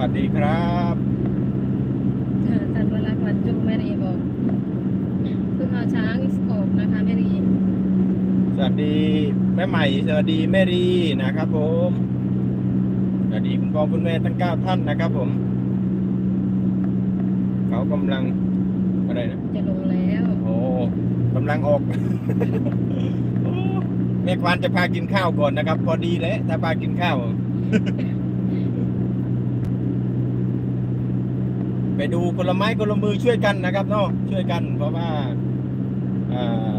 วัสดีครับจันวรักษ์วันจุแมรีบอกคุณเอาช้างออกนะคะแมรีสวัสดีแม่ใหม่สวัสดีแมรีนะครับ ผมสวัสดีคุณพ่อคุณแม่ทั้งเก้าท่านนะครับ ผม เขากำลังอะไรนะจะลงแล้วโอ้กำลังออกแม่ควานจะพากินข้าวก่อนนะครับ พอดีเลยถ้าพากินข้าว ไปดูคนละไม้คนละมือช่วยกันนะครับเนาะช่วยกันเพราะว่าอ่า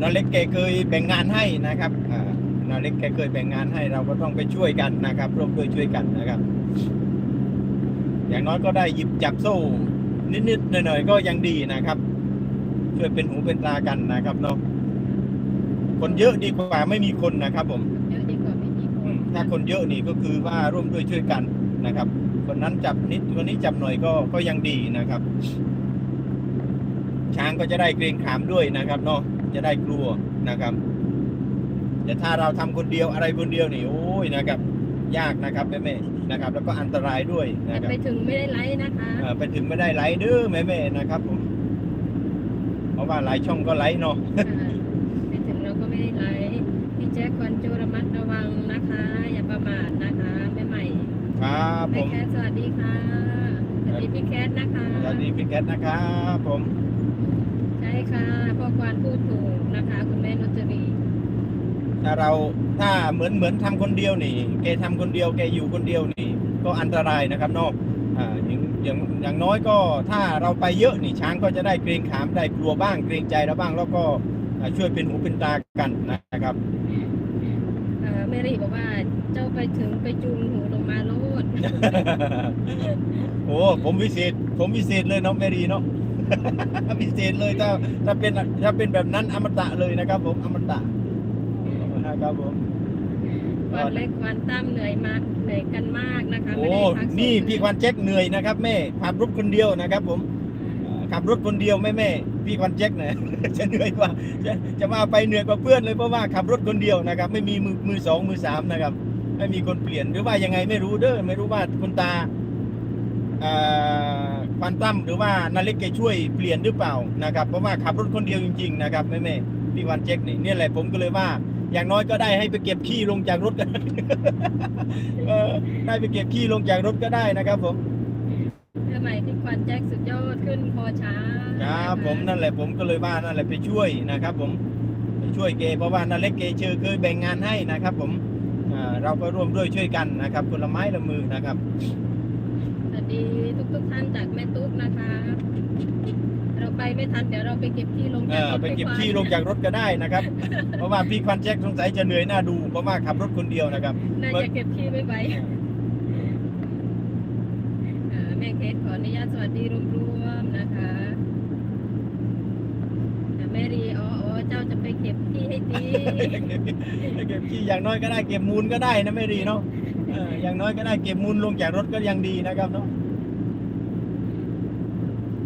นอเล็กแกเคยแบ่งงานให้นะครับอ่านอเล็กแกเคยแบ่งงานให้เราก็ต้องไปช่วยกันนะครับร่วมด้วยช่วยกันนะครับ อย่างน้อยก็ได้หยิบจับโซ่นิดๆหน่อยๆก็ยังดีนะครับ ช่วยเป็นหูเป็นตากันนะครับเนาะคนเยอะดีกว่าไม่มีคนนะครับผมเยอะดีกว่าไม่มีคอืนมถ้าคนเยอะนี่ก็คือว่าร่วมด้วยช่วยกันนะครับค นนั้นจับนิดคนนี้จับหน่อยก็ก็ยังดีนะครับ ช้างก็จะได้เกรงขามด้วยนะครับเนาะจะได้กลัวนะครับ แต่ถ้าเราทำคนเดียวอะไรคนเดียวนี่โอ้ยนะครับ ยากนะครับแม่ๆนะครับ แล้วก็อันตรายด้วยแต่นะครับไปถึงไม่ได้ไลฟ์นะคะเอ่อไปถึงไม่ได้ไลค์เด้อแม่ๆนะครับผมเพราะว่าหลายช่องก็ไลค์เนาะอ่าไปถึงเราก็ไม่ได้ไลฟ์พี่แจ๊คควรจะระมัดระวังนะคะ อย่าประมาทนะคะแม่ใหม่ ครับผแม่มแคทสวัสดีค่ะสวัสดีพี่แคทนะคะ สวัสดีพี่แคทนะครับผมใช่ค่ะพ่อควานพูดถูกนะคะ คุณแม่นุชรีถ้าเราถ้าเหมือนเหมือนทำคนเดียวนี่แกทำคนเดียวแกอยู่คนเดียวนี่ ก็อันตรายนะครับเนาะอ่าอย่างอย่างอย่างน้อยก็ถ้าเราไปเยอะนี่ช้างก็จะได้เกรงขามได้กลัวบ้างเกรงใจเราบ้าง แล้วก็อ่าช่วยเป็นหูเป็นตากันนะครับเอ่อ แม่รีบอกว่าเจ้าไปถึงไปจูงหูลงมาโลดโอ้ผมวิเศษ ผมวิเศษเลยเนาะแมรีเนาะวิเศษเลยถ้าถ้าเป็นถ้าเป็นแบบนั้นอมตะเลยนะครับผมอมตะนะครับผมควันเล็กควันตั้มเหนื่อยมากเหนื่อยกันมากนะคะโอ้ไม่ได้พักนี่ส่งพี่ควันแจ็คเหนื่อยนะครับแม่ขับรถคนเดียวนะครับ ผมเอ่อขับรถคนเดียวแม่แม่ พี่ควันแจ็คเนี่ยจะเหนื่อยกว่าจะจะมาไปเหนื่อยกว่าเพื่อนเลยเพราะว่าขับรถคนเดียวนะครับ ไม่มีมือมือสองมือสามนะครับ ไม่มีคนเปลี่ยนหรือว่ายังไงไม่รู้เด้อไม่รู้ว่าคุณตาควันตั้มหรือว่านาเล็กแกช่วยเปลี่ยนหรือเปล่านะครับ เพราะว่าขับรถคนเดียวจริง ๆ นะครับแม่แม่พี่วันแจ็คนี่เนี่ยแหละผมก็เลยว่าอย่างน้อยก็ได้ให้ไปเก็บขี้ลงจากรถกันได้ไปเก็บขี้ลงจากรถก็ได้นะครับผม เมื่อใหม่ที่ควันแจ็คสุดยอดขึ้นคอช้างครับนะะผมนั่นแหละผมก็เลยว่านั่นแหละไปช่วยนะครับ ผมไปช่วยเกเพราะว่านาเล็กเกเชอเคยแบ่งงานให้นะครับ ผมอ่าเราก็ร่วมด้วยช่วยกันนะครับคนละไม้ละมือนะครับสวัสดีทุกทุกๆท่านจากแม่ตุ๊กนะคะ เราไปไม่ทันเดี๋ยวเราไปเก็บที่ลงเอจากอรถไปเก็บฟฟ้าขี้ลงจากรถก็ได้นะครับ เพราะว่าพี่ควันแจ็คสงสัยจะเหนื่อยหน้าดูเพราะว่าขับรถคนเดียวนะครับน่าจะเก็บที่ไม่ไหวอ่า แม่เคสขออนุญาตสวัสดีรวมๆนะคะอ่แม่รีอ๋อเจ้าจะไปเก็บที่ให้ดีเก็บขี้อย่างน้อยก็ได้เก็บมูลก็ได้นะไม่ดีเนาะอออย่างน้อยก็ได้เก็บมูลลงจากรถก็ยังดีนะครับเนาะ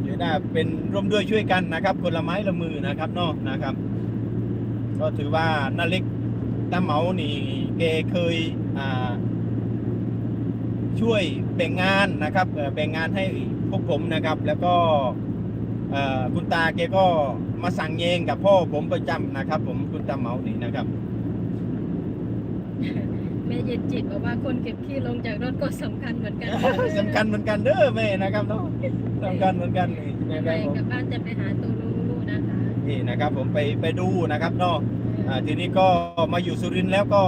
เดี๋ยวได้เป็นร่วมด้วยช่วยกันนะครับคนละไม้ละมือนะครับเนาะนะครับ ก็ถือว่านาเล็กตาเหมานี่แกเคยอ่า ช่วยแบ่งงานนะครับเอ่อแบ่งงานให้พวกผมนะครับ แล้วก็เอ่อคุณตาแกก็มาสั่งเองกับพ่อผมประจำนะครับ ผมคุณตาเหมานี่นะครับแม่เย็นจิตบอกว่าคนเก็บขี้ลงจากรถก็สำคัญเหมือนกันสำคัญเหมือนกันเด้อแม่นะครับเนาะสำคัญเหมือนกันนี่นะคไปรับผมกลับบ้านจะไปหาตูรูนะคะนี่นะครับ ผมไปไปดูนะครับเนาะอ่า ทีนี้ก็มาอยู่สุรินทร์แล้วก็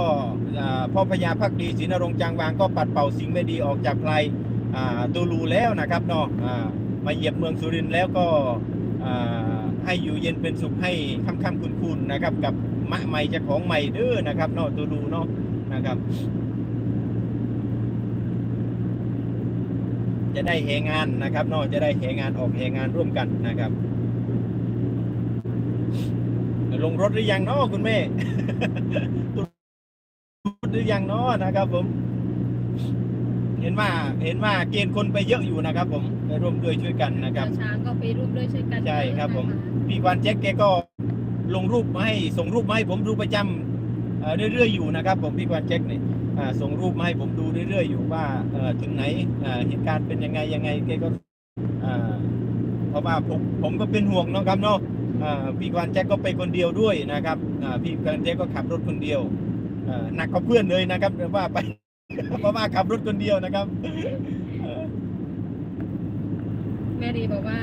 พ่อพญาพักดีศรีนรงจางวางก็ปัดเป่าสิ่งไม่ดีออกจากไพรตูลูแล้วนะครับเนาะอ่ามาเหยียบเมืองสุรินทร์แล้วก็ให้อยู่เย็นเป็นสุขให้ค่ำค่ำคุณคุณนะครับ กับมะใหม่เจาของใหม่เด้อนะครับเนาะตูลูเนาะนะครับจะได้เหงานนะครับเนาะจะได้เหงานออกเหงานร่วมกันนะครับ ลงรถหรือยังเนาะคุณแม่รถหรือยังเนาะนะครับผม เห็นว่าเห็นว่าเกณฑ์คนไปเยอะอยู่นะครับ ผมไปร่วมด้วยช่วยกันนะครับช้างก็ไปร่วมด้วยช่วยกันใช่ครับ ผมนะคะพี่ควานแจ็คแกก็ลงรูปมาให้ส่งรูปมาให้ผมดูประจำเอ่อเรื่อยๆอยู่นะครับ ผมพี่ควานแจ็คเนี่ยอ่าส่งรูปมาให้ผมดูเรื่อยๆอยู่ว่าเอ่อถึงไหนอ่าเหตุการณ์เป็นยังไงยังไงแกก็อ่าเพราะว่าผมผมก็เป็นห่วงเนาะครับเนาะอ่า พี่กวนแจ็คก็ไปคนเดียวด้วยนะครับอ่าพี่กวนแจ็คก็ขับรถคนเดียวอ่าหนักกว่าเพื่อนเลยนะครับว่าไปเพราะว่าขับรถคนเดียวนะครับแม่รีบอกว่า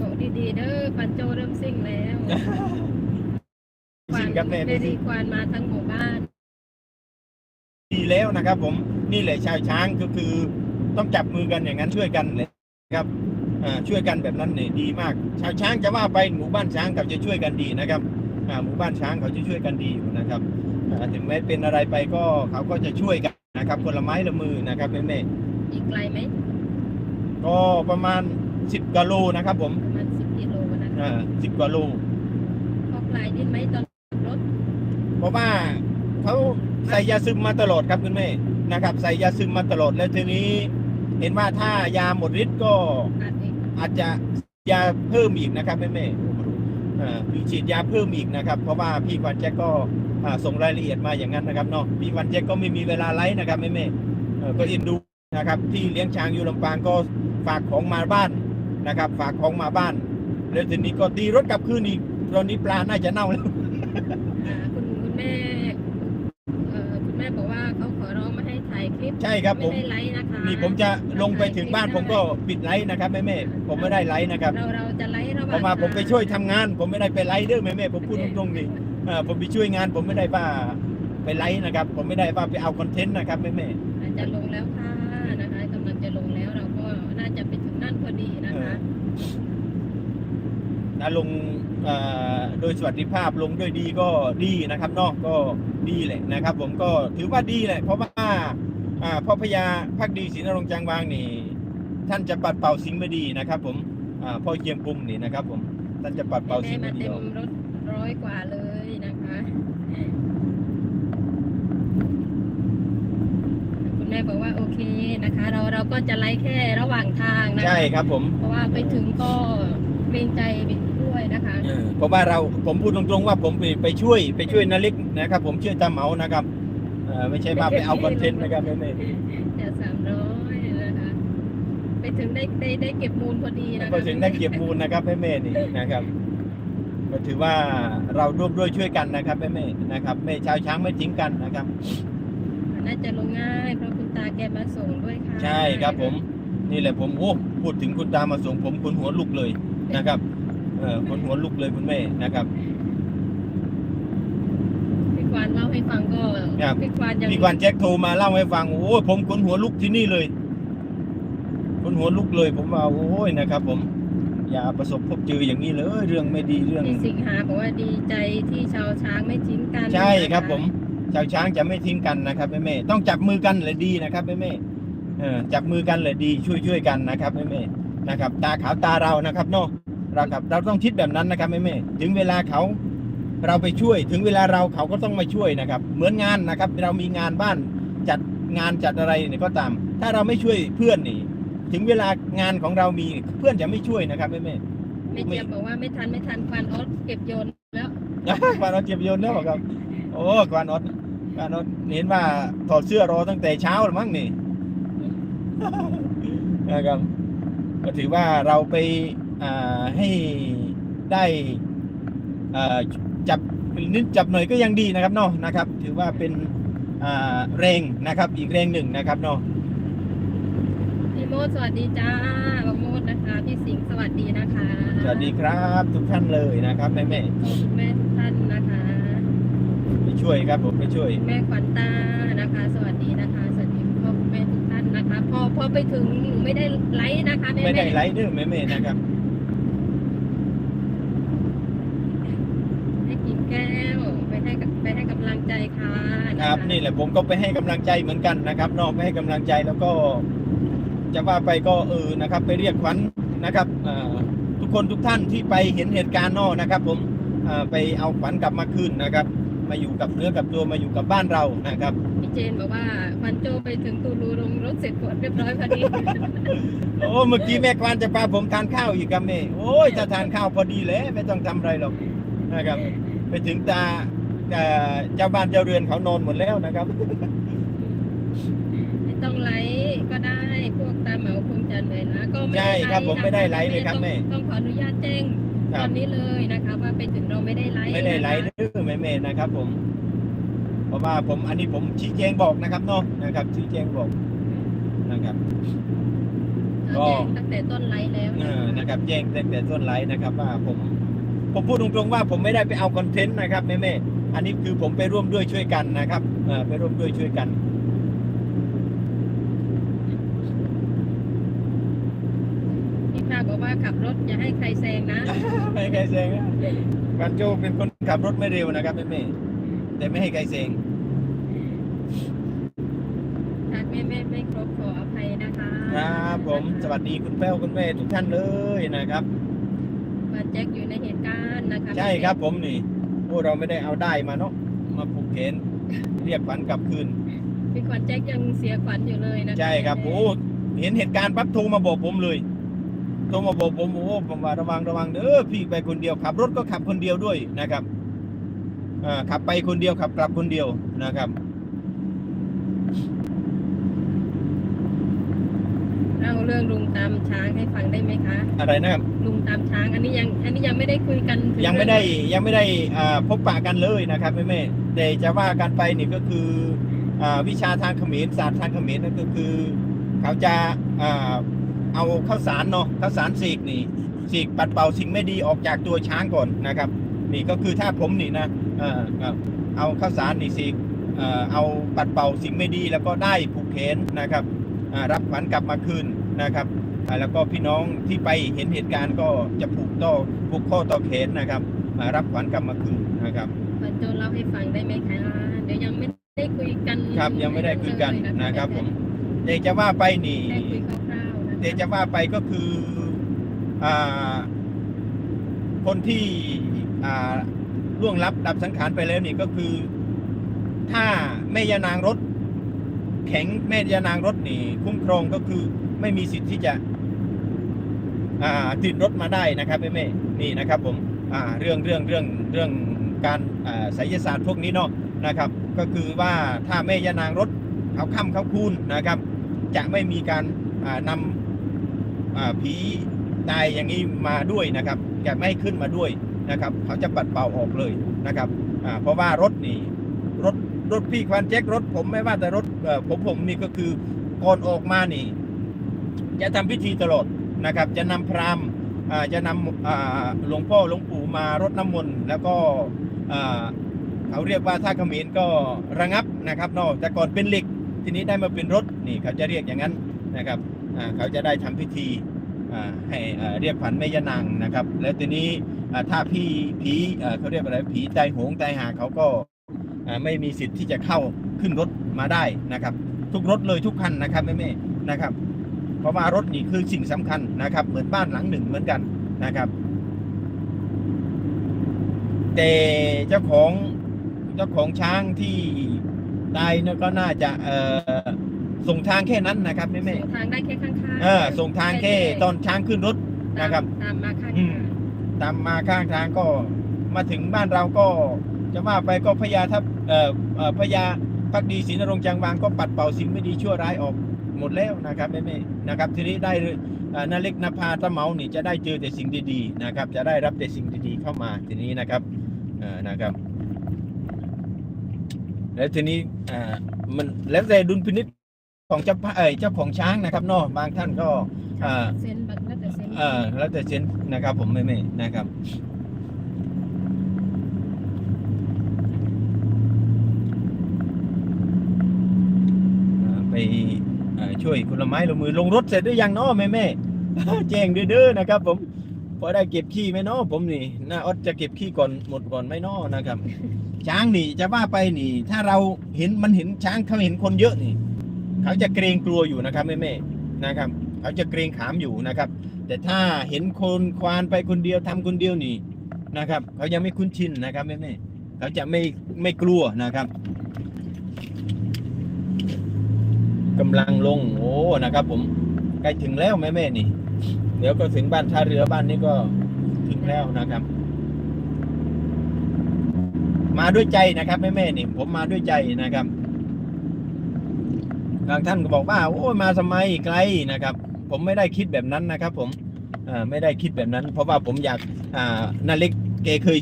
บอกดีๆเด้อปันโจเริ่มซิ่งแล้วจริงครับแม่แม่รีควานมาทั้งหมู่บ้าน ดีแล้วนะครับ ผมนี่แหละชาวช้างก็คือต้องจับมือกันอย่างนั้นช่วยกันเลย ครับอ่าช่วยกันแบบนั้นเนี่ยดีมาก ชาวช้างจะว่าไปหมู่บ้านช้างเขาจะช่วยกันดีนะครับอ่าหมู่บ้านช้างเขาจะช่วยกันดีอยู่นะครับอ่าถึงแม้เป็นอะไรไปก็เขาก็จะช่วยกันนะครับคนละไม้ละมือนะครับแม่แม่อีกไกลไหมๆก็ประมาณ10กิโลนะครับ ผมประมาณสิบกิโลนะคะอ่าสิบกิโลพอไกลนิดไหมตอนรถเพราะว่าเขาใส่ยาซึมมาตลอดครับคุณแม่นะครับ ใส่ยาซึมมาตลอดแล้วทีนี้ เห็นว่าถ้ายาหมดฤทธิ์ก็อาจจะยาเพิ่มอีกนะครับแม่แม่มีฉีดยาเพิ่มอีกนะครับ เพราะว่าพี่วันแจ็คก็ส่งรายละเอียดมาอย่างนั้นนะครับเนาะพี่วันแจ็คก็ไม่มีเวลาไลฟ์นะครับแม่แม่ก็เอ็นดูนะครับที่เลี้ยงช้างอยู่ลำปางก็ฝากของมาบ้านนะครับ ฝากของมาบ้านแล้วทีนี้ก็ตีรถกลับคืนอีกตอนนี้ปลาน่าจะเน่าแล้ว อ่าคุณคุณแม่เอ่อคุณแม่บอกว่าเขาขอร้องไม่ให้ถ่าย คลิปใช่ครับผไม่มให้ไลฟ์นะคะนี่ผมจะลงไปถึงบ้านผมก็ปิดไลฟ์นะครับแม่แม่ๆผมไม่ได้ไลฟ์นะครับเราเราจะไลฟ์ระหเพว่างราะว่าผมไปทงช่วยทำงาน ผมไม่ได้ไปไลฟ์เด้อแม่แม่ๆผมพูดตรงๆนี่เออผมไปช่วยงาน ผมไม่ได้ว่าไปไลฟ์นะครับ ผมไม่ได้ว่าไปเอาคอนเทนต์นะครับแม่แม่ อาจจะลงแล้วค่ะนะคะกำลังจะลงแล้วเราก็น่าจะไปถึงนั่นพอดีนะคะๆถ้าลงเอ่อโดยสวัสดิภาพลงด้วยดีก็ดีนะครับเนอกก็ดีแหละนะครับ ผมก็ถือว่าดีแหละเพราะว่า อ่าพ่อพญาพักดีศรีนรงค์จางวางนี่ ท่านจะปัดเป่าสิ่งไม่ดีนะครับ ผมอ่าพ่อเกียงกุมนี่นะครับ ผมท่านจะปัดเป่าแม่สิ่งมาไม่ดีเต็มออกรถร้อยกว่าเลยนะคะคุณแม่บอกว่าโอเคนะคะ เราเราก็จะไล่แค่ระหว่างทางนะคะใช่ครับ ผม เพราะว่าไปถึงก็เกรงใจบิดด้วยนะคะเออเพราะว่าเราผมพูดตรงๆว่าผมไปไปช่วยไปช่วยนาเล็กนะครับ ผมช่วยตาเหมานะครับเออไม่ใช่ว่าไปเอาคอนเทนต์นะครับแม่แม่เดี๋ยวสามร้อยนะคะ ไปถึงได้ได้ได้เก็บมูลพอดีนะคะก็ถึงได้เก็บมูลนะครับแม่แม่นี่นะครับ ก็ถือว่าเราร่วมด้วยช่วยกันนะครับแม่แม่นะครับแม่ชาวช้างไม่ทิ้งกันนะครับ น่าจะลงง่ายเพราะคุณตาแกมาส่งด้วยค่ะใช่ครับผมนี่แหละผมโอ้พูดถึงคุณตามาส่งผมคนหัวลุกเลยนะครับเออคนหัวลุกเลยคุณแม่นะครับพี่ค วานเล่าให้ฟังก็ครับพี่ควานยังพี่กวันแจ็คโทรมาเล่าให้ฟังโอ้ยผมคนหัวลุกที่นี่เลยคนหัวลุกเลย ผมว่าโอ้ยนะครับ ผม อย่าประสบพบเจออย่างนี้เลย เรื่องไม่ดีเรื่อง พี่สิงหาบอกว่าดีใจที่ชาวช้างไม่ทิ้งกันใช่ครับนะะผมชาวช้างจะไม่ทิ้งกันนะครับแม่แม่ๆต้องจับมือกันเลยดีนะครับแม่แม่ๆเออจับมือกันเลยดีช่วยช่วยๆกันนะครับแม่แม่ๆนะครับ ตาขาวตาเรานะครับเนาะเราครับเราต้องคิดแบบนั้นนะครับแม่แม่ๆถึงเวลาเขา เราไปช่วย ถึงเวลาเราเขาก็ต้องมาช่วยนะครับ เหมือนงานนะครับ เรามีงานบ้านจัดงานจัดอะไรเนี่ยก็ตาม ถ้าเราไม่ช่วยเพื่อนนี่ ถึงเวลางานของเรามีเพื่อนจะไม่ช่วยนะครับแม่แม่ไม่เจียมบอกว่าไม่ทันไม่ทันควานออสเก็บโยนแล้วๆควานอดเจ็บโยนแล้วครับ โอ้ควานอดควานอดเห็นว่าถอดเสื้อรอตั้งแต่เช้าแล้วมั้งนี่นะครับก็ถือว่าเราไปอ่าให้ได้อ่า จับนิดจับหน่อยก็ยังดีนะครับเนาะนะครับ ถือว่าเป็นอ่าแรงนะครับอีกแรงหนึ่งนะครับเนาะพี่โมดสวัสดีจ้าบางโมดนะคะพี่สิงห์สวัสดีนะคะสวัสดีครับทุกท่านเลยนะครับแม่แม่คุณแม่ทุกท่านนะคะๆไปช่วยครับผมไปช่วย แม่ขวัญตานะคะ สวัสดีนะคะสวัสดีพ่อคุณแม่ทุกท่านนะคะ พอพอไปถึงหนูไม่ได้ไลฟ์นะคะแม่ไม่ได้แม่ไลฟ์เด้อแม่แม่ๆนะครับ ให้กินแก้วไปให้กับไปให้กำลังใจค่ะ นะะครับ นี่แหละผมก็ไปให้กำลังใจเหมือนกันนะครับเนอกไปให้กำลังใจแล้วก็จะว่าไปก็เออนะครับ ไปเรียกขวัญนะครับอ่าทุกคนทุกท่านที่ไปเห็นเหตุการณ์เนอกนะครับ ผมอ่าไปเอาขวัญกลับมาคืนนะครับ มาอยู่กับเนื้อกับตัวมาอยู่กับบ้านเรานะครับพี่เจนบอกว่าวันโจไปถึงตูรูลงรถเสร็จกดเรียบร้อยพอดีโอ้เมื่อกี้แม่ควานจะพาผมทานข้าวอีกครับแม่โอ้ยถ้าทานข้าวพอดีเลยไม่ต้องทำอะไรหรอกนะครับ ไปถึงตา เอ่อเจ้าบ้านเจ้าเรือนเขานอนหมดแล้วนะครับไม่ต้องไลฟ์ก็ได้พวกตาเหมาคงจะเหนื่อยล้าก็ไม่ใช่ได้ครับผมนะะไม่ได้ไลฟ์เลยครับแม่ต้องต้องขออนุญาตแจ้งครัตบอนนี้เลยนะคะว่าไปถึงเราไม่ได้ไลฟ์ไม่ได้ไลฟ์นะคะเด้อแม่ๆนะครับ ผม เพราะว่าผมอันนี้ผมชี้แจงบอกนะครับเนาะนะครับ ชี้แจงบอกนะครับเราแจ้งตั้งแต่ต้นไลฟ์แล้วเอนะอนะครับแจ้งตั้งแต่ต้นไลฟ์นะครับ ว่าผมผมพูดตรงๆว่าผมไม่ได้ไปเอาคอนเทนต์นะครับแม่ๆ อันนี้คือผมไปร่วมด้วยช่วยกันนะครับเออไปร่วมด้วยช่วยกันพี่ภาคบอกว่าขับรถอย่าให้ใครแซงนะไม่ให้ใครเซงนะกันโจเป็นคนขับรถไม่เร็วนะครับแม่ๆแต่ไม่ให้ใครเซงหากไม่ไม่ไม่ครบขออภัยนะคะครับผมสวัสดีคุณแป้วคุณแม่ทุกท่านเลยนะครับว่าแจ็คอยู่ในเหตุการณ์นะคะใช่ครับผมนี่ โอ้เราไม่ได้เอาได้มาเนาะมาผูกเขนเรียกขวัญกลับคืนพี่ขวัญแจ็คยังเสียขวัญอยู่เลยนะคะใช่ครับโอ้เห็นเหตุการณ์ปั๊บโทรมาบอกผมเลยโทรมาบอกผมโอ้ผมว่าระวังระวังเด้อพี่ไปคนเดียวขับรถก็ขับคนเดียวด้วยนะครับอ่าขับไปคนเดียวขับกลับคนเดียวนะครับ ล่าเรื่องลุงตามช้างให้ฟังได้ไหมคะ อะไรนะครับ ลุงตามช้างอันนี้ยังอันนี้ยังไม่ได้คุยกันถึยังไม่ได้เรื่องยังไม่ได้อ่าพบปะกันเลยนะครับแม่แม่ๆแต่จะว่ากันไปนี่ก็คืออ่าวิชาทางเขมรศาสตร์ทางเขมรนั่นก็คือ เขาจะอ่าเอาข้าวสารเนาะข้าวสารสีกนี่สีกปัดเป่าสิ่งไม่ดีออกจากตัวช้างก่อนนะครับ นี่ก็คือถ้าผมนี่นะเอ่อครับเอาข้าวสารนี่สีกเอ่อเอาปัดเป่าสิ่งไม่ดีแล้วก็ได้ผูกแขนนะครับอ่ารับขวัญกลับมาคืน นะครับอ่าแล้วก็พี่น้องที่ไปเห็นเหตุการณ์ก็จะผูกต่อผูกข้อต่อแขนนะครับอ่ารับขวัญกลับมาคืนนะครับขวัญโจเล่าให้ฟังได้ไหมคะเดี๋ยวยังไม่ได้คุยกันครับยังไม่ได้คุยกันเลยนะครับผมแต่จะว่าไปนี่ได้คุยคร่าวๆนะเดี๋ยวจะว่าไปก็คืออ่าคนที่อ่าล่วงลับดับสังขารไปแล้วนี่ก็คือ ถ้าแม่ยานางรถ แข็งแม่ยานางรถนี่ คุ้มครองก็คือ ไม่มีสิทธิ์ที่จะติดรถมาได้นะครับแม่แม่นี่นะครับผมเรื่องเรื่องเรื่องเรื่องการอ่าไสยศาสตร์พวกนี้เนาะนะครับ ก็คือว่าถ้าแม่ยานางรถเขาค่ำเขาคูนนะครับ จะไม่มีการนำผีตายอย่างนี้มาด้วยนะครับจะไม่ขึ้นมาด้วยนะครับ เขาจะปัดเป่าออกเลยนะครับเพราะว่ารถนี่รถรถพี่ควันแจ็ครถผมไม่ว่าแต่รถผมผมนี่ก็คือก่อนออกมานี่ จะทำพิธีตลอดนะครับ จะนำพราหมณ์จะนำหลวงพ่อหลวงปู่มารดน้ำมนต์แล้วก็เขาเรียกว่าถ้าเขมรก็ระงับนะครับนาะแต่ก่อนเป็นเหล็กทีนี้ได้มาเป็นรถนี่เขาจะเรียกอย่างนั้นนะครับเขาจะได้ทำพิธีให้เรียกขวัญแม่ยานางนะครับ แล้วทีนี้ถ้าพี่ผีเขาเรียกอะไรผีตายโหงตายหาเขาก็ไม่มีสิทธิ์ที่จะเข้าขึ้นรถมาได้นะครับ ทุกรถเลยทุกคันนะครับแม่ๆนะครับ เพราะว่ารถนี่คือสิ่งสำคัญนะครับ เหมือนบ้านหลังหนึ่งเหมือนกันนะครับ แต่เจ้าของเจ้าของช้างที่ตายเนี่ยก็น่าจะเอ่อส่งทางแค่นั้นนะครับแม่แม่ส่งทางได้แค่ข้างๆเออส่งทางแค่ตอนช้างขึ้นรถตามนะครับ ตามมาข้างอืมทางตามมาข้างทางก็มาถึงบ้านเราก็จะว่าไปก็พญาทัพเอ่อเอ่อพญา พักดีศรีนรงค์จังวางก็ปัดเป่าสิ่งไม่ดีชั่วร้ายออกหมดแล้วนะครับแม่แม่นะครับ ทีนี้ได้เอ่อนาเล็กนภาตะเหมานี่จะได้เจอแต่สิ่งดีๆนะครับ จะได้รับแต่สิ่งดีๆเข้ามาทีนี้นะครับเอ่อนะครับ แล้วทีนี้อ่ามันแล้วแต่ดุลพินิจของเจ้าพระเอ่ยเจ้าของช้างนะครับเนาะบางท่านก็อ่าเซ็นบัตรแล้วแต่เซ็นเออแล้วแต่เซนนะครับผมไม่ไม่นะครับอ่าไปเอ่อ ช่วยคนละไม้ละมือลงรถเสร็จหรือยังเนาะแม่แม่แจ้งเด้อๆนะครับ ผม พอได้เก็บขี้ไหมเนาะผมนี่น้าอดจะเก็บขี้ก่อนหมดก่อนไหมเนาะนะครับ ช้างนี่จะว่าไปนี่ ถ้าเราเห็นมันเห็นช้างเขาเห็นคนเยอะนี่ เขาจะเกรงกลัวอยู่นะครับแม่แม่นะครับเขาจะเกรงขามอยู่นะครับ แต่ถ้าเห็นคนควานไปคนเดียวทำคนเดียวนี่นะครับ เขายังไม่คุ้นชินนะครับแม่แม่เขาจะไม่ไม่กลัวนะครับ กำลังลงโอ้นะครับ ผมใกล้ถึงแล้วแม่แม่นี่ เดี๋ยวก็ถึงบ้านท่าเรือบ้านนี้ก็ถึงแล้วนะครับ มาด้วยใจนะครับแม่แม่นี่ ผมมาด้วยใจนะครับบางท่านก็บอกว่าโอ้ยมาสมัยไกลนะครับ ผมไม่ได้คิดแบบนั้นนะครับ ผมไม่ได้คิดแบบนั้น เพราะว่าผมอยากนาเล็กแกเคย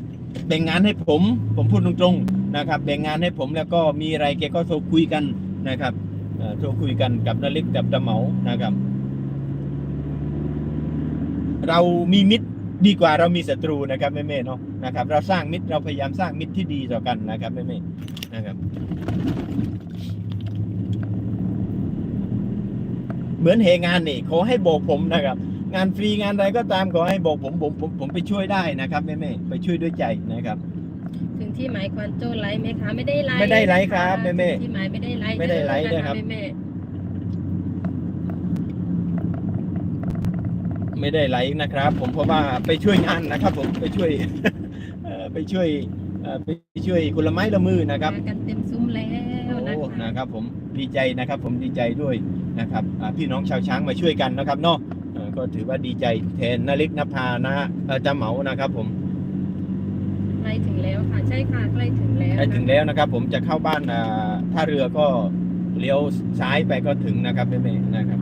แบ่งงานให้ผม ผมพูดตรงๆนะครับ แบ่งงานให้ผมแล้วก็มีอะไรแกก็โทรคุยกันนะครับ โทรคุยกันกับนาเล็กกับตะเหมานะครับ เรามีมิตรดีกว่าเรามีศัตรูนะครับแม่ๆเนาะนะครับ เราสร้างมิตรเราพยายามสร้างมิตรที่ดีต่อกันนะครับแม่ๆนะครับ เหมือนเหงานนี่ขอให้บอกผมนะครับ งานฟรีงานอะไรก็ตามขอให้บอกผมผมผมผมไปช่วยได้นะครับแม่ๆไปช่วยด้วยใจนะครับ ที่หมายควานโจ้ไลฟ์ไหมคะไม่ได้ไลฟ์ไม่ได้ไลฟ์ครับนะะแม่ๆถึงที่หมายไม่ได้ไลฟ์ไม่ได้ไลฟ์เด้อนะครับแม่ไม่ได้ไลค์นะครับ ผมเพราะว่าไปช่วยงานนะครับ ผมไปช่วยเอ่อไปช่วยเอ่อไปช่วยคนละไม้ละมือๆนะครับ มากันเต็มซุ้มแล้วโอ้นะคะนะครับผมดีใจนะครับผมดีใจด้วยนะครับอ่าพี่น้องชาวช้างมาช่วยกันนะครับเนาะเอ่อก็ถือว่าดีใจแทนนาเล็กนภานะเอ่อจาเหมานะครับผมใก ล้ถึงแล้วค่ะ ใช่ค่ะใกล้ถึงแล้วใกล้ถึงนะคะแล้วนะครับ ผมจะเข้าบ้านอ่าท่าเรือก็เลี้ยวซ้ายไปก็ถึงนะครับแม่ๆนะครับ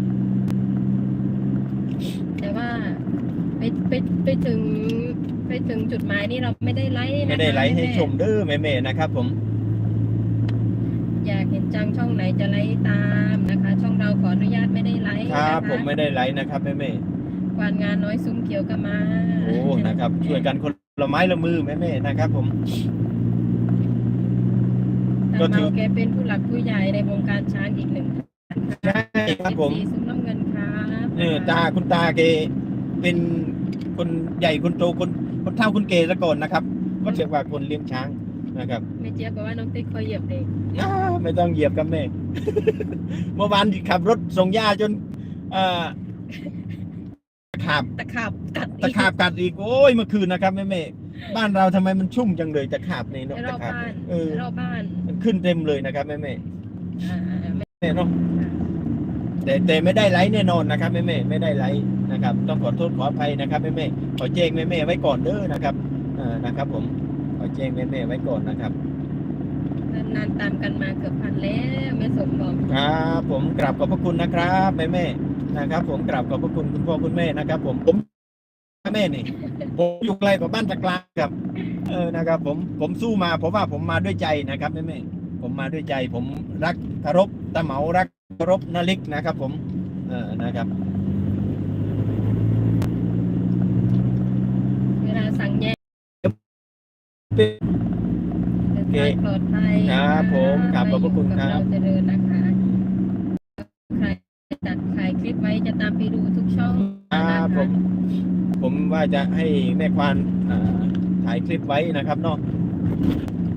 แต่ว่าไปไปไปถึงไปถึงจุดหมายนี่เราไม่ได้ไลฟ์นะคะไม่ได้ไลค์ให้แม่ชมเด้อแม่ๆนะครับ ผม อยากเห็นจังช่องไหนจะไลฟ์ตามนะคะ ช่องเราขออนุญาตไม่ได้ไลฟ์ครับนะคะผมไม่ได้ไลค์นะครับแม่ๆ กวานงานน้อยซุ้มเขียวก็มา โอ้นะครับ ช่วยกันคนละไม้ละมือแม่ๆนะครับ ผม ก็ตาถือเมาแกเป็นผู้หลักผู้ใหญ่ในวงการช้างอีกหนึ่งใช่ครับผมสีซุ้มน้ำเงินครับเออตาคุณตาแกเป็นคนใหญ่คนโตคนคนเฒ่าคนเกซะก่อนนะครับ ก็เรียกว่าคนเลี้ยงช้างนะครับแม่เจี๊ยบบอกว่าน้องติ๊กคอยเหยียบเด็กอ้าไม่ต้องเหยียบกับแม่ เมื่อวานขับรถส่งยาจนเอ่อ ขาบตะขาบกัดตะขาบกัดอีกโอ้ยเมื่อคืนนะครับแม่แม่ๆบ้านเราทำไมมันชุ่มจังเลยตะขาบในเนในกรตะอบขาบบ้านเออรอบบ้านมันขึ้นเต็มเลยนะครับแม่แม่อ่าๆไม่แม่เนาะแต่แต่ไม่ได้ไลค์แน่นอนนะครับแม่แม่ไม่ได้ไลค์นะครับ ต้องขอโทษขออภัยนะครับแม่แม่ขอแจ้งแม่แม่ไว้ก่อนเด้อนะครับเออนะครับ ผมขอแจ้งแม่แม่ไว้ก่อนนะครับ นานๆตามกันมาเกือบพันแล้วแม่สมบอก ครับผมกราบขอบพระคุณนะครับแม่แม่ นะครับ ผมกราบขอบพระคุณคุณพ่อคุณแม่นะครับ ผมผมแม่นี่ผมอยู่ไกลกว่าบ้านตะกลางครับ เออนะครับ ผมผมสู้มาเพราะว่าผมมาด้วยใจนะครับแม่แม่ผมมาด้วยใจผมรักเคารพตาเหมารักเคารพนาลิกนะครับ ผม เออนะครับ เวลาสั่งแยกเป็นเดินทางปลอดภัยครับผมครับขอบพระคุณครับ เราเจริญนะคะ ใคร จัดถ่ายคลิปไว้จะตามไปดูทุกช่องคนะรัคะบผมผมว่าจะให้แม่ควานอ่าถ่ายคลิปไว้นะครับเนาะ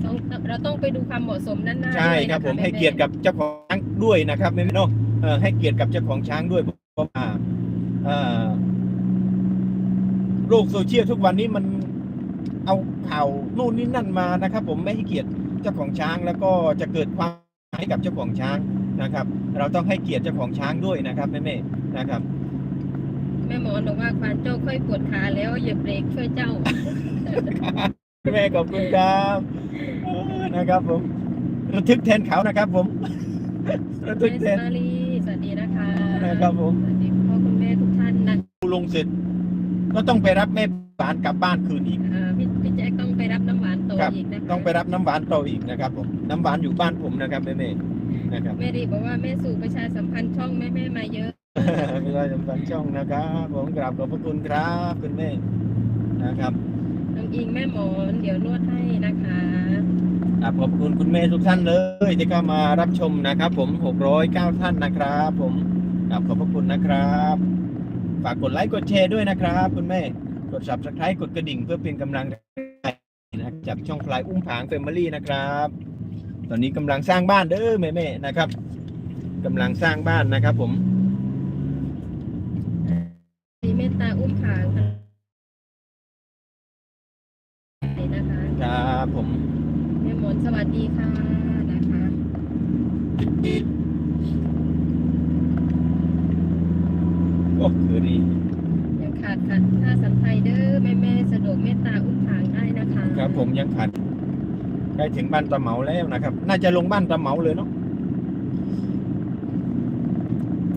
ต้องเราต้องไปดูความเหมาะสมด้านหน้าใช่ครับด้วยผมนะะให้เกียรติกับเจ้าของช้างด้วยนะครับไม่ไม่เนาะเออให้เกียรติกับเจ้าของช้างด้วยเพราะว่าเอ่อโลกโซเชียลทุกวันนี้มันเอาข่าวนู่นนี่นั่นมานะครับ ผมไม่ให้เกียรติเจ้าของช้างแล้วก็จะเกิดความให้กับเจ้าของช้าง นะครับ เราต้องให้เกียรติเจ้าของช้างด้วยนะครับแม่ๆนะครับ แม่หมอนบอกว่าควานโจ้ค่อยปวดขาแล้วเหยียบเบรกช่วยเจ้า แม่ขอบคุณครับเออนะครับผมระทึกแทนเขานะครับ ผมระทึแม่กแทสนมาลีสวัสดีนะคะนะครับผมสวัสดีคุณพ่อคุณแม่ทุกท่านนะลงเสร็จ ก็ต้องไปรับแม่หวานกลับบ้านคืนอีกอ่าพี่พี่แจ๊คต้องไปรับน้ำหวานโตครับอีกนะคะต้องไปรับน้ำหวานต่ออีกนะครับผมน้ำหวานอยู่บ้านผมนะครับแม่ๆ นะครับแม่รีบอกว่าแม่สู่ประชาสัมพันธ์ช่องแม่แม่ๆมาเยอะไม่ได้สำคัญช่องนะครับ ผมกราบขอบพระคุณครับคุณแม่นะครับน้องอิงแม่หมอนเดี๋ยวนวดให้นะคะกราบขอบพระคุณคุณแม่ทุกท่านเลยที่เข้ามารับชมนะครับ ผม 609 ท่านนะครับ ผมกราบขอบพระคุณนะครับ ฝากกดไลค์กดแชร์ด้วยนะครับ คุณแม่กด subscribe กดกระดิ่งเพื่อเป็นกำลังใจนะจากช่องพลายอุ้มผางแฟมิลี่นะครับ ตอนนี้กำลังสร้างบ้านเด้อแม่ๆนะครับกำลังสร้างบ้านนะครับผมเมตตาอุ้มผางค่ะนี่นะคะ ครับผม แม่หมอนสวัสดีค่ะนะคะ โอ้คือดี ยังขาดขัดค่าสันไทยเด้อแม่แม่ๆสะดวกเมตตาอุ้มผางได้นะคะ ครับผมยังขาดใกล้ ถึงบ้านตะเหมาแล้วนะครับ น่าจะลงบ้านตะเหมาเลยเนาะ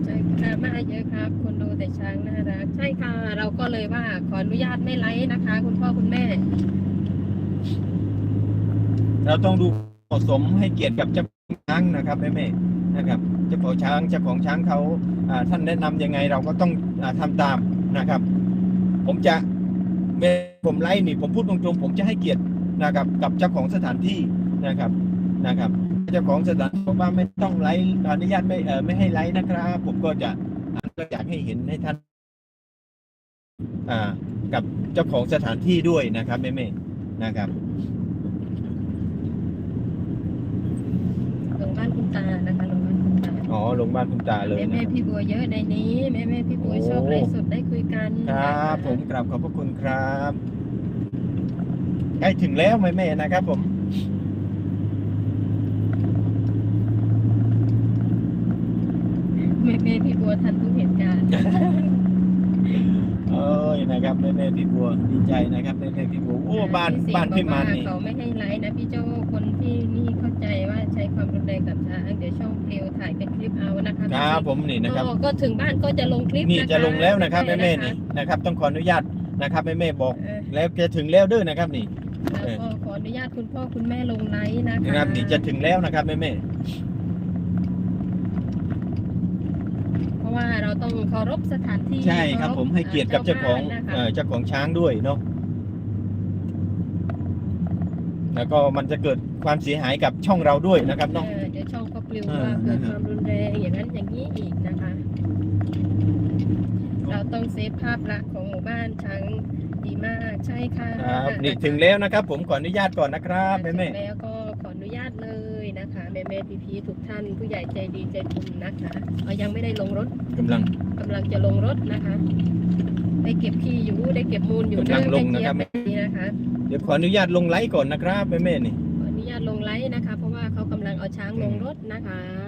ใช่ค่ะมาเยอะครับ คนดูแต่ช้างน่ารักใช่ค่ะ เราก็เลยว่าขออนุญาตไม่ไลฟ์นะคะ คุณพ่อคุณแม่ เราต้องดูเหมาะสมให้เกียรติกับเจ้าของช้างนะครับแม่แม่ๆนะครับเจ้าของช้างเจ้าของช้างเขาอ่าท่านแนะนำยังไงเราก็ต้องอาทำตามนะครับ ผมจะเมื่อผมไลฟ์นี่ผมพูดตรงๆผมจะให้เกียรติ นะครับกับเจ้าของสถานที่นะครับนะครับเจ้าของสถานบอกว่าไม่ต้องไลฟ์อนุญาตไม่เออไม่ให้ไลฟ์นะครับ ผมก็จะก็อยากให้เห็นให้ท่านอ่ากับเจ้าของสถานที่ด้วยนะครับแม่ๆนะครับลงบ้านคุณตานะคะลงบ้านคุณตาอ๋อลงบ้านคุณตาเลยแม่นะแม่ครับพี่บัวเยอะในนี้แม่แม่พี่บัวโอ้ชอบไลฟ์สดได้คุยกัน ครับนะะผมกราบขอบพระคุณครับ ใกล้ถึงแล้วแม่แม่ๆนะครับผมแม่แม่พี่บัวทันทุกเหตุการณ์เอ้ยนะครับแม่แม่ๆพี่บัวดีใจนะครับแม่แม่ๆพี่บัวโอ้บ้านพี่สิงห์บ้านพี่บอกมันว่นี่เขาไม่ให้ไลฟ์นะพี่โจคนที่นี่เข้าใจว่าใช้ความรุนแรงกับช้างเดี๋ยวช่องเพลวถ่ายเป็นคลิปเอานะคะครับผมนี่นะครับก็ก็ถึงบ้านก็จะลงคลิปนี่คจะลงแล้วนะครับแม่แม่ๆะนี่นะครับ ต้องขออนุญาตนะครับแม่แม่ๆบอกเออแล้วจะถึงแล้วเด้อนะครับนี่แล้วก็ขออ นุญาตคุณพ่อคุณแม่ลงไลฟ์นะคะนะครับนี่จะถึงแล้วนะครับแม่แม่เพราะว่าเราต้องเคารพสถานที่ๆใช่ครับ ผมให้เกียรติกับเจ้าของบ้นนะคะเอ่อเจ้าของช้างด้วยเนาะแล้วก็มันจะเกิดความเสียหายกับช่องเราด้วยนะครับเนาะเออเดี๋ยวช่องก็ปลิวเออว่าเกิดนะคครับวามรุนแรงอย่างนั้นอย่างนี้อีกนะคะ เราต้องเซฟภาพลักษณ์ของหมู่บ้านช้าง ดีมากใช่ค่ะครับนี่ถึงแล้วนะครับ ผมขออนุญาตก่อนนะครับแม่แม่ถึงแล้วก็ขออนุญาตเลยนะคะแม่แม่พี่พีทุกท่านผู้ใหญ่ใจดีใจบุญนะคะเรายังไม่ได้ลงรถกำลังกำลังจะลงรถนะคะ ได้เก็บขี้อยู่ได้เก็บมูลอยู่กำลังลงเด้อนะครับแม่เจี๊ยบนะคะ เดี๋ยวขออนุญาตลงไลฟ์ก่อนนะครับแม่แม่ๆนี่ขออนุญาตลงไลฟ์นะคะ เพราะว่าเขากำลังเอาช้างลงรถนะคะ